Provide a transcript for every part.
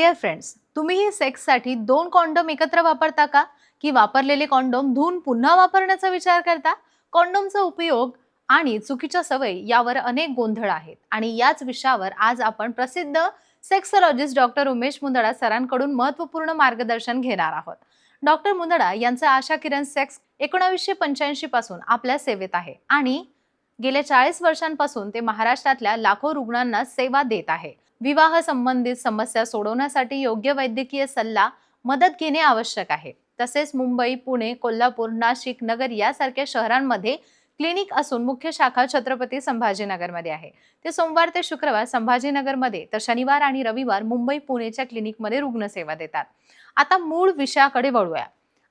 Dear friends तुम्हीही सेक्ससाठी दोन condom एकत्र वापरता का? की वापरलेले कॉन्डोम धुवून पुन्हा वापरण्याचा विचार करता? कॉन्डोमचा उपयोग आणि चुकीच्या सवयी यावर अनेक गोंधळ आहेत. आणि याच विषयावर आज आपण प्रसिद्ध सेक्सॉलॉजिस्ट डॉक्टर उमेश मुंदडा सरांकडून महत्त्वपूर्ण मार्गदर्शन घेणार आहोत. डॉक्टर मुंदडा यांचं आशा किरण सेक्स एकोणावीसशे पंच्याऐंशी पासून आपल्या सेवेत आहे. आणि गेल्या चाळीस वर्षांपासून ते महाराष्ट्रातल्या लाखो रुग्णांना सेवा देत आहे. विवाह संबंधित समस्या सोडवण्यासाठी योग्य वैद्यकीय सल्ला मदत घेणे आवश्यक आहे. तसेच मुंबई पुणे कोल्हापूर नाशिक नगर यासारख्या शहरांमध्ये क्लिनिक असून मुख्य शाखा छत्रपती संभाजीनगरमध्ये आहे. ते सोमवार ते शुक्रवार संभाजीनगरमध्ये तर शनिवार आणि रविवार मुंबई पुणेच्या क्लिनिकमध्ये रुग्णसेवा देतात. आता मूळ विषयाकडे वळूया.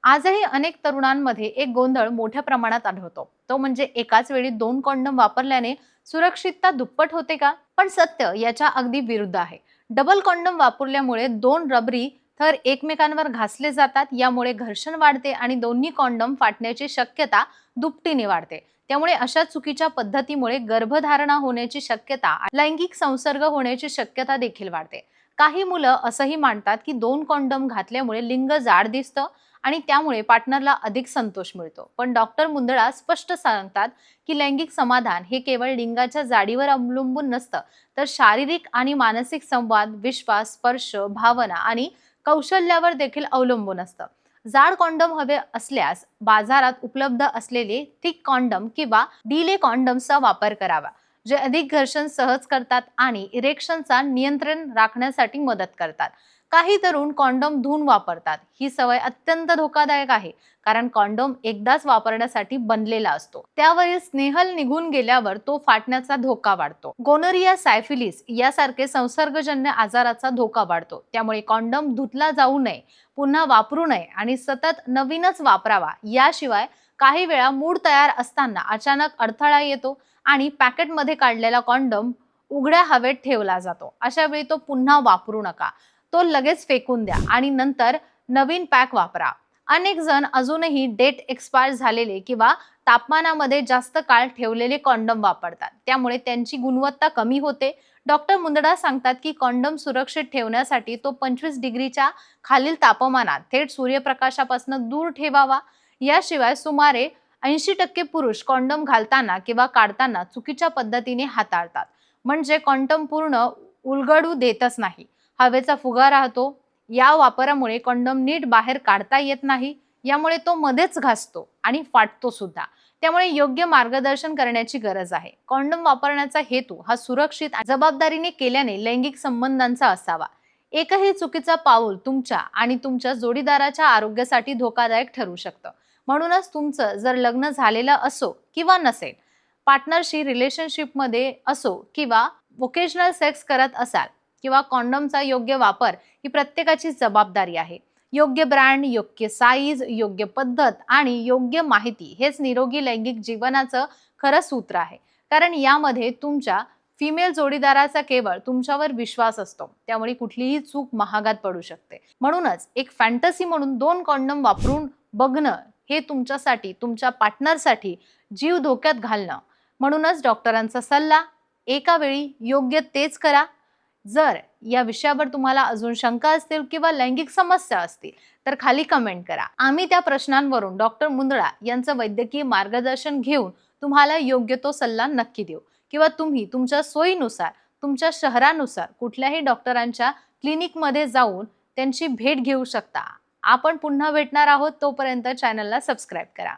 आजही अनेक तरुणांमध्ये एक गोंधळ मोठ्या प्रमाणात आढळतो. तो म्हणजे एकाच वेळी दोन कॉन्डम वापरल्याने सुरक्षितता दुप्पट होते का? पण सत्य याच्या अगदी विरुद्ध आहे. डबल कॉन्डम वापरल्यामुळे दोन रबरी थर एकमेकांवर घासले जातात यामुळे घर्षण वाढते आणि दोन्ही कॉन्डम फाटण्याची शक्यता दुपटीने वाढते. त्यामुळे अशा चुकीच्या पद्धतीमुळे गर्भधारणा होण्याची शक्यता लैंगिक संसर्ग होण्याची शक्यता देखील वाढते. काही मुलं असंही मांडतात की दोन कॉन्डम घातल्यामुळे लिंग जाड दिसतं आणि त्यामुळे पार्टनरला अधिक संतोष मिळतो. पण डॉक्टर मुंदळा स्पष्ट सांगतात की लैंगिक समाधान हे केवळ लिंगाच्या जाडीवर अवलंबून नसतं तर शारीरिक आणि मानसिक संवाद विश्वास स्पर्श भावना आणि कौशल्यावर देखील अवलंबून असतं. जाड कॉन्डम हवे असल्यास बाजारात उपलब्ध असलेले थिक कॉन्डम किंवा डिले कॉन्डमचा वापर करावा. जे अधिक घर्षण सहज करतात आणि इरेक्शनचा नियंत्रण राखण्यासाठी मदत करतात. काही तरुण कॉन्डम धुवून वापरतात. ही सवय अत्यंत धोकादायक आहे कारण कॉन्डोम एकदाच वापरण्यासाठी बनलेला असतो. त्यावरील स्नेहल निघून गेल्यावर तो फाटण्याचा धोका वाढतो. गोनरिया सायफिलिस यासारखे संसर्गजन्य आजाराचा धोका वाढतो. त्यामुळे कॉन्डम धुतला जाऊ नये पुन्हा वापरू नये आणि सतत नवीनच वापरावा याशिवाय काही वेळा मूड तयार असताना अचानक अडथळा येतो आणि पॅकेटमध्ये काढलेला कॉन्डम उघड्या हवेत ठेवला जातो. अशा वेळी तो पुन्हा वापरू नका. तो लगेच फेकून द्या आणि नंतर नवीन पॅक वापरा. अनेक जण अजूनही डेट एक्सपायर झालेले किंवा तापमानामध्ये जास्त काळ ठेवलेले कॉन्डम वापरतात. त्यामुळे त्यांची गुणवत्ता कमी होते. डॉक्टर मुंदडा सांगतात की कॉन्डम सुरक्षित ठेवण्यासाठी तो पंचवीस डिग्रीच्या खालील तापमानात थेट सूर्यप्रकाशापासून दूर ठेवावा. याशिवाय सुमारे ऐंशी टक्के पुरुष कॉन्डम घालताना किंवा काढताना चुकीच्या पद्धतीने हाताळतात. म्हणजे कॉन्डम पूर्ण उलगडू देतच नाही. हवेचा फुगा राहतो. या वापरामुळे कॉन्डम नीट बाहेर काढता येत नाही. यामुळे तो मध्येच घासतो आणि फाटतो सुद्धा. त्यामुळे योग्य मार्गदर्शन करण्याची गरज आहे. कॉन्डम वापरण्याचा हेतू हा सुरक्षित जबाबदारीने केल्याने लैंगिक संबंधांचा असावा. एकही चुकीचा पाऊल तुमच्या आणि तुमच्या जोडीदाराच्या आरोग्यासाठी धोकादायक ठरू शकतं. म्हणूनच तुमचं जर लग्न झालेलं असो किंवा नसेल पार्टनरशी रिलेशनशिपमध्ये असो किंवा वोकेशनल सेक्स करत असाल किंवा कॉन्डमचा योग्य वापर ही प्रत्येकाची जबाबदारी आहे. योग्य ब्रँड योग्य साईज योग्य पद्धत आणि योग्य माहिती हेच निरोगी लैंगिक जीवनाचं खरं सूत्र आहे. कारण यामध्ये तुमच्या फिमेल जोडीदाराचा केवळ तुमच्यावर विश्वास असतो. त्यामुळे कुठलीही चूक महागात पडू शकते. म्हणूनच एक फॅन्टसी म्हणून दोन कॉन्डम वापरून बघणं हे तुमच्यासाठी तुमच्या पार्टनरसाठी जीव धोक्यात घालणं. म्हणूनच डॉक्टरांचा सल्ला एका वेळी योग्य तेच करा. जर या विषयावर तुम्हाला अजून शंका असतील किंवा लैंगिक समस्या असतील तर खाली कमेंट करा. आम्ही त्या प्रश्नांवरून डॉक्टर मुंदळा यांचं वैद्यकीय मार्गदर्शन घेऊन तुम्हाला योग्य तो सल्ला नक्की देऊ. किंवा तुम्ही तुमच्या सोयीनुसार तुमच्या शहरानुसार कुठल्याही डॉक्टरांच्या क्लिनिकमध्ये जाऊन त्यांची भेट घेऊ शकता. आपण पुन्हा भेटणार आहोत तोपर्यंत चॅनलला सबस्क्राईब करा.